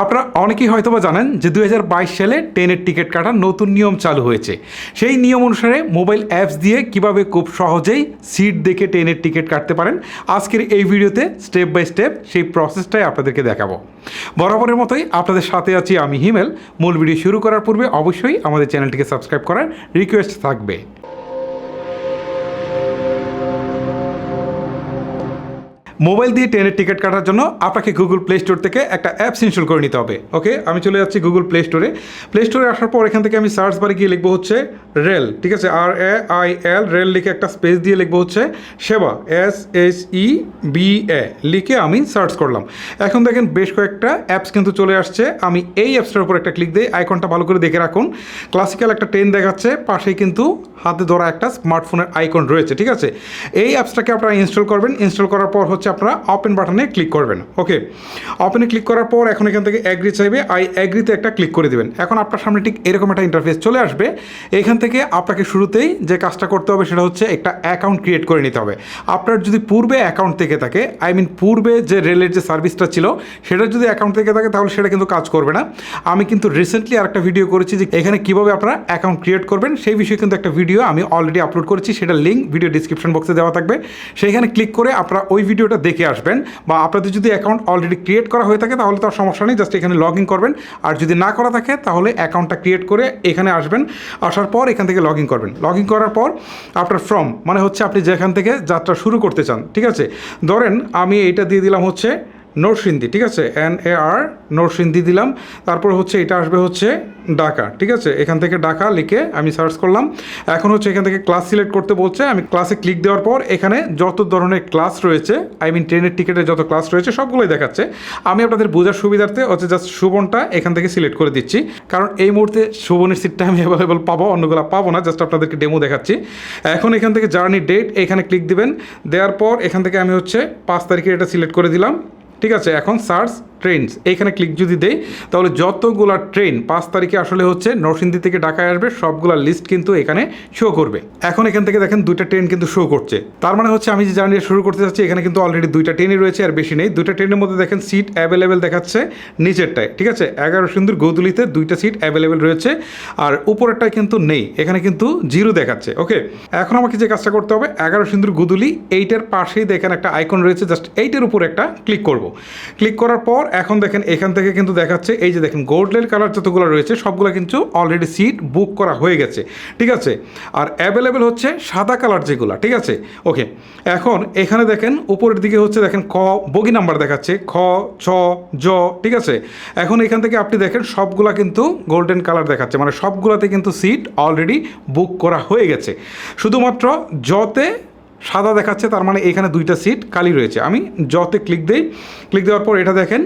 আপনারা অনেকেই হয়তোবা জানেন যে দু হাজার বাইশ সালে ট্রেনের টিকিট কাটার নতুন নিয়ম চালু হয়েছে। সেই নিয়ম অনুসারে মোবাইল অ্যাপস দিয়ে কীভাবে খুব সহজেই সিট দেখে ট্রেনের টিকিট কাটতে পারেন, আজকের এই ভিডিওতে স্টেপ বাই স্টেপ সেই প্রসেসটাই আপনাদেরকে দেখাবো। বরাবরের মতোই আপনাদের সাথে আছি আমি হিমেল। মূল ভিডিও শুরু করার পূর্বে অবশ্যই আমাদের চ্যানেলটিকে সাবস্ক্রাইব করার রিকোয়েস্ট থাকবে। মোবাইল দিয়ে ট্রেনের টিকিট কাটার জন্য আপনাকে গুগল প্লে স্টোর থেকে একটা অ্যাপস ইনস্টল করে নিতে হবে। ওকে আমি চলে যাচ্ছি গুগল প্লে স্টোরে প্লে স্টোরে আসার পর এখান থেকে আমি সার্চ বারে গিয়ে লিখব হচ্ছে রেল ঠিক আছে? আর এ আই এল রেল লিখে একটা স্পেস দিয়ে লিখব হচ্ছে Seba S S E B A লিখে আমি সার্চ করলাম। এখন দেখেন বেশ কয়েকটা অ্যাপস কিন্তু চলে আসছে। আমি এই অ্যাপসটার উপর একটা ক্লিক দিই আইকনটা ভালো করে দেখে রাখুন। ক্লাসিক্যাল একটা ট্রেন দেখাচ্ছে, পাশেই কিন্তু হাতে ধরা একটা স্মার্টফোনের আইকন রয়েছে, ঠিক আছে? এই অ্যাপসটাকে আপনারা ইনস্টল করবেন। ইনস্টল করার পর হচ্ছে আপনারা ওপেন বাটনে ক্লিক করবেন ওকে ওপেনে ক্লিক করার পর এখন এখান থেকে অ্যাগ্রি চাইবে আই অ্যাগ্রিতে একটা ক্লিক করে দেবেন। এখন আপনার সামনে ঠিক এরকম একটা ইন্টারফেস চলে আসবে, এখান থেকে আপনাকে শুরুতেই যে কাজটা করতে হবে সেটা হচ্ছে একটা অ্যাকাউন্ট ক্রিয়েট করে নিতে হবে। আপনার যদি পূর্বে অ্যাকাউন্ট থেকে থাকে আই মিন পূর্বে যে রেলের যে সার্ভিসটা ছিল, সেটা যদি অ্যাকাউন্ট থেকে থাকে, তাহলে সেটা কিন্তু কাজ করবে না। আমি কিন্তু রিসেন্টলি আরেকটা ভিডিও করেছি যে এখানে কীভাবে আপনারা অ্যাকাউন্ট ক্রিয়েট করবেন, সেই বিষয়ে কিন্তু একটা ভিডিও আমি অলরেডি আপলোড করেছি, সেটা লিঙ্ক ভিডিও ডিসক্রিপশন বক্সে দেওয়া থাকবে। সেইখানে ক্লিক করে আপনারা ওই ভিডিওটা দেখে আসবেন বা আপনাদের যদি অ্যাকাউন্ট অলরেডি ক্রিয়েট করা হয়ে থাকে, তাহলে তো সমস্যা নেই জাস্ট এখানে লগ ইন করবেন। আর যদি না করা থাকে, তাহলে অ্যাকাউন্টটা ক্রিয়েট করে এখানে আসবেন। আসার পর এখান থেকে লগ ইন করবেন। লগ ইন করার পর আপনার ফর্ম মানে হচ্ছে আপনি যেখান থেকে যাত্রা শুরু করতে চান, ঠিক আছে? ধরেন আমি এইটা দিয়ে দিলাম হচ্ছে নরসিংদী, ঠিক আছে? এন এ আর নরসিংদী দিলাম। তারপর হচ্ছে এটা আসবে হচ্ছে ঢাকা, ঠিক আছে? এখান থেকে ঢাকা লিখে আমি সার্চ করলাম। এখন হচ্ছে এখান থেকে ক্লাস সিলেক্ট করতে বলছে। আমি ক্লাসে ক্লিক দেওয়ার পর এখানে যত ধরনের ক্লাস রয়েছে আই মিন ট্রেনের টিকিটের যত ক্লাস রয়েছে, সবগুলোই দেখাচ্ছে। আমি আপনাদের বোঝার সুবিধার্থে হচ্ছে জাস্ট সুবনটা এখান থেকে সিলেক্ট করে দিচ্ছি। কারণ এই মুহূর্তে সুবনের সিটটা আমি অ্যাভেলেবল পাবো, অন্যগুলো পাবো না জাস্ট আপনাদেরকে ডেমো দেখাচ্ছি। এখন এখান থেকে জার্নি ডেট এখানে ক্লিক দিবেন। দেওয়ার পর এখান থেকে আমি হচ্ছে পাঁচ তারিখে এটা সিলেক্ট করে দিলাম। ঠিক আছে এখন সার্চ ট্রেনস এইখানে ক্লিক যদি দেই, তাহলে যতগুলা ট্রেন পাঁচ তারিখে আসলে হচ্ছে নরসিংদী থেকে ঢাকায় আসবে, সবগুলা লিস্ট কিন্তু এখানে শো করবে। এখন এখান থেকে দেখেন দুইটা ট্রেন কিন্তু শো করছে। তার মানে হচ্ছে আমি যে জার্নি শুরু করতে যাচ্ছি, এখানে কিন্তু অলরেডি দুইটা ট্রেনই রয়েছে আর বেশি নেই। দুইটা ট্রেনের মধ্যে দেখেন সিট অ্যাভেলেবেল দেখাচ্ছে নিচেরটায়, ঠিক আছে? এগারো সিন্দুর গৌদুলিতে দুইটা সিট অ্যাভেলেবেল রয়েছে আর উপরেরটায় কিন্তু নেই। এখানে কিন্তু জিরো দেখাচ্ছে ওকে এখন আমাকে যে কাজটা করতে হবে, এগারো সিন্দুর গুদুলি, এইটার পাশেই দেখেন একটা আইকন রয়েছে জাস্ট এইটার উপর একটা ক্লিক করব। ক্লিক করার পর এখন দেখেন, এখান থেকে কিন্তু দেখাচ্ছে, এই যে দেখেন গোল্ডেন কালার যতগুলো রয়েছে, সবগুলো কিন্তু অলরেডি সিট বুক করা হয়ে গেছে, ঠিক আছে? আর অ্যাভেলেবেল হচ্ছে সাদা কালার যেগুলো, ঠিক আছে? ওকে এখন এখানে দেখেন, উপরের দিকে হচ্ছে দেখেন ক বগি নাম্বার দেখাচ্ছে, খ, ছ, জ, ঠিক আছে? এখন এখান থেকে আপনি দেখেন, সবগুলা কিন্তু গোল্ডেন কালার দেখাচ্ছে মানে সবগুলাতে কিন্তু সিট অলরেডি বুক করা হয়ে গেছে। শুধুমাত্র জতে সাদা দেখাচ্ছে, তার মানে এখানে দুইটা সিট খালি রয়েছে। আমি যতে ক্লিক দিই ক্লিক দেওয়ার পর এটা দেখেন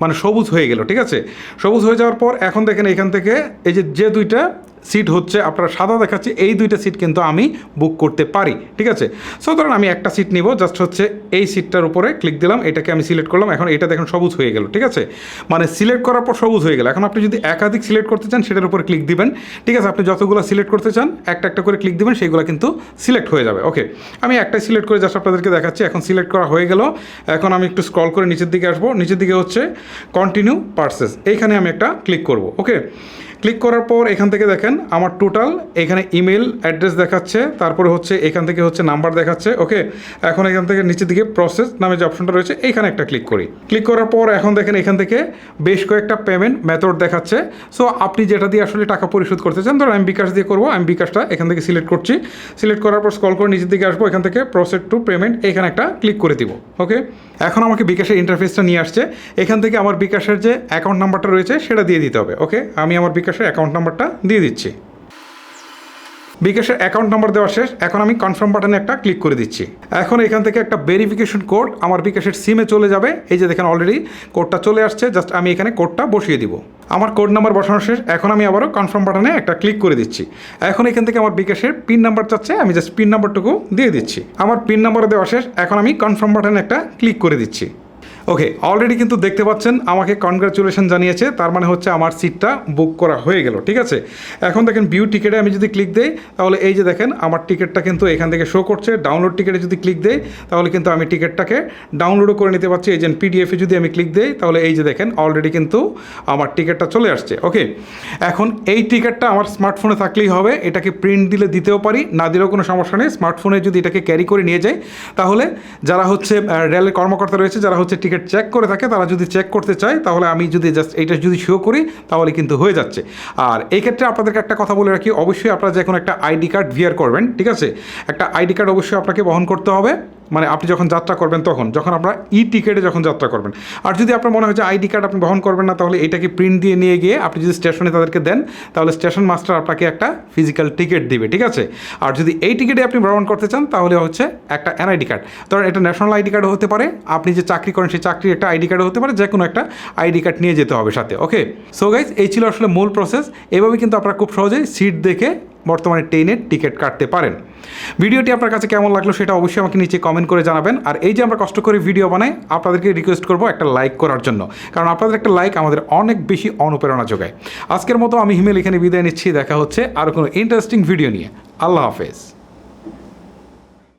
মানে সবুজ হয়ে গেল, ঠিক আছে? সবুজ হয়ে যাওয়ার পর এখন দেখেন এখান থেকে এই যে যে দুইটা সিট হচ্ছে, আপনারা সাদা দেখাচ্ছে, এই দুইটা সিট কিন্তু আমি বুক করতে পারি, ঠিক আছে? সো ধরুন আমি একটা সিট নিব জাস্ট হচ্ছে এই সিটটার উপরে ক্লিক দিলাম, এটাকে আমি সিলেক্ট করলাম, এখন এটা দেখেন সবুজ হয়ে গেল, ঠিক আছে? মানে সিলেক্ট করার পর সবুজ হয়ে গেল, এখন আপনি যদি একাধিক সিলেক্ট করতে চান, সেটার উপরে ক্লিক দিবেন, ঠিক আছে? আপনি যতগুলো সিলেক্ট করতে চান, একটা একটা করে ক্লিক দিবেন সেইগুলো কিন্তু সিলেক্ট হয়ে যাবে ওকে আমি একটাই সিলেক্ট করে জাস্ট আপনাদেরকে দেখাচ্ছি, এখন সিলেক্ট করা হয়ে গেল, এখন আমি একটু স্ক্রল করে নিচের দিকে আসব, নিচের দিকে হচ্ছে কন্টিনিউ পার্সেস এইখানে আমি একটা ক্লিক করব ওকে ক্লিক করার পর এখান থেকে দেখেন আমার টোটাল এখানে ইমেল অ্যাড্রেস দেখাচ্ছে, তারপরে হচ্ছে এখান থেকে হচ্ছে নাম্বার দেখাচ্ছে ওকে এখন এখান থেকে নিচের দিকে প্রসেস নামে যে অপশনটা রয়েছে, এইখানে একটা ক্লিক করি। ক্লিক করার পর এখন দেখেন এখান থেকে বেশ কয়েকটা পেমেন্ট মেথড দেখাচ্ছে। সো আপনি যেটা দিয়ে আসলে টাকা পরিশোধ করতে চান ধরো আমি বিকাশ দিয়ে করব, আমি বিকাশটা এখান থেকে সিলেক্ট করছি। সিলেক্ট করার পর স্কল করে নিচের দিকে আসব, এখান থেকে প্রসেস টু পেমেন্ট এখানে একটা ক্লিক করে দিব ওকে এখন আমাকে বিকাশের ইন্টারফেসটা নিয়ে আসছে। এখান থেকে আমার বিকাশের যে অ্যাকাউন্ট নাম্বারটা রয়েছে, সেটা দিয়ে দিতে হবে ওকে আমি আমার বিকাশের অ্যাকাউন্ট নাম্বারটা দিয়ে দিচ্ছি। বিকাশের অ্যাকাউন্ট নাম্বার দেওয়া শেষ। এখন আমি কনফার্ম বাটনে একটা ক্লিক করে দিচ্ছি। এখন এখান থেকে একটা ভেরিফিকেশন কোড আমার বিকাশের সিমে চলে যাবে। এই যে দেখেন অলরেডি কোডটা চলে আসছে। জাস্ট আমি এখানে কোডটা বসিয়ে দিব। আমার কোড নাম্বার বসানো শেষ। এখন আমি আবারও কনফার্ম বাটনে একটা ক্লিক করে দিচ্ছি। এখন এখান থেকে আমার বিকাশের পিন নাম্বার চাচ্ছে। আমি জাস্ট পিন নাম্বারটুকু দিয়ে দিচ্ছি। আমার পিন নাম্বার দেওয়া শেষ। এখন আমি কনফার্ম বাটনে একটা ক্লিক করে দিচ্ছি। ওকে অলরেডি কিন্তু দেখতে পাচ্ছেন, আমাকে কনগ্রাচুলেশন জানিয়েছে, তার মানে হচ্ছে আমার সিটটা বুক করা হয়ে গেল, ঠিক আছে? এখন দেখেন ভিউ টিকেটে আমি যদি ক্লিক দেই, তাহলে এই যে দেখেন, আমার টিকিটটা কিন্তু এখান থেকে শো করছে ডাউনলোড টিকেটে যদি ক্লিক দেই, তাহলে কিন্তু আমি টিকিটটাকে ডাউনলোডও করে নিতে পারছি, এই যে পিডিএফে যদি আমি ক্লিক দেই, তাহলে এই যে দেখেন অলরেডি কিন্তু আমার টিকিটটা চলে আসছে ওকে এখন এই টিকিটটা আমার স্মার্টফোনে থাকলেই হবে, এটাকে প্রিন্ট দিলে দিতেও পারি, না দিলেও কোনো সমস্যা নেই স্মার্টফোনে যদি এটাকে ক্যারি করে নিয়ে যাই, তাহলে যারা হচ্ছে রেলের কর্মকর্তা রয়েছে, যারা হচ্ছে টিকিট চেক করে থাকে, তারা যদি চেক করতে চায়, তাহলে আমি যদি জাস্ট এইটা যদি শো করি, তাহলে কিন্তু হয়ে যাচ্ছে। আর এই ক্ষেত্রে আপনাদেরকে একটা কথা বলে রাখি, অবশ্যই আপনারা যে এখন একটা আইডি কার্ড ভিয়ার করবেন, ঠিক আছে? একটা আইডি কার্ড অবশ্যই আপনাকে বহন করতে হবে। মানে আপনি যখন যাত্রা করবেন তখন, যখন আপনার ই টিকেটে যখন যাত্রা করবেন। আর যদি আপনার মনে হয় যে আইডি কার্ড আপনি বহন করবেন না, তাহলে এটাকে প্রিন্ট দিয়ে নিয়ে গিয়ে আপনি যদি স্টেশনে তাদেরকে দেন, তাহলে স্টেশন মাস্টার আপনাকে একটা ফিজিক্যাল টিকিট দিবে, ঠিক আছে? আর যদি এই টিকিটে আপনি ভ্রমণ করতে চান, তাহলে হচ্ছে একটা এনআইডি কার্ড ধরেন এটা ন্যাশনাল আইডি কার্ড হতে পারে, আপনি যে চাকরি করেন সেই চাকরির একটা আইডি কার্ড হতে পারে যে কোনো একটা আইডি কার্ড নিয়ে যেতে হবে সাথে ওকে সো গাইজ এই ছিল আসলে মূল প্রসেস এভাবে কিন্তু আপনারা খুব সহজেই সিট দেখে বর্তমানে ট্রেনের টিকিট কাটতে পারেন। ভিডিওটি আপনার কাছে কেমন লাগল সেটা অবশ্যই আমাকে নিচে কমেন্ট করে জানাবেন। আর এই যে আমরা কষ্ট করে ভিডিও বানাই, আপনাদেরকে রিকোয়েস্ট করব একটা লাইক করার জন্য। কারণ আপনাদের একটা লাইক আমাদের অনেক বেশি অনুপ্রেরণা যোগায়। আজকের মতো আমি হিমেল এখানে বিদায় নিচ্ছি। দেখা হচ্ছে আর কোনো ইন্টারেস্টিং ভিডিও নিয়ে। আল্লাহ হাফেজ।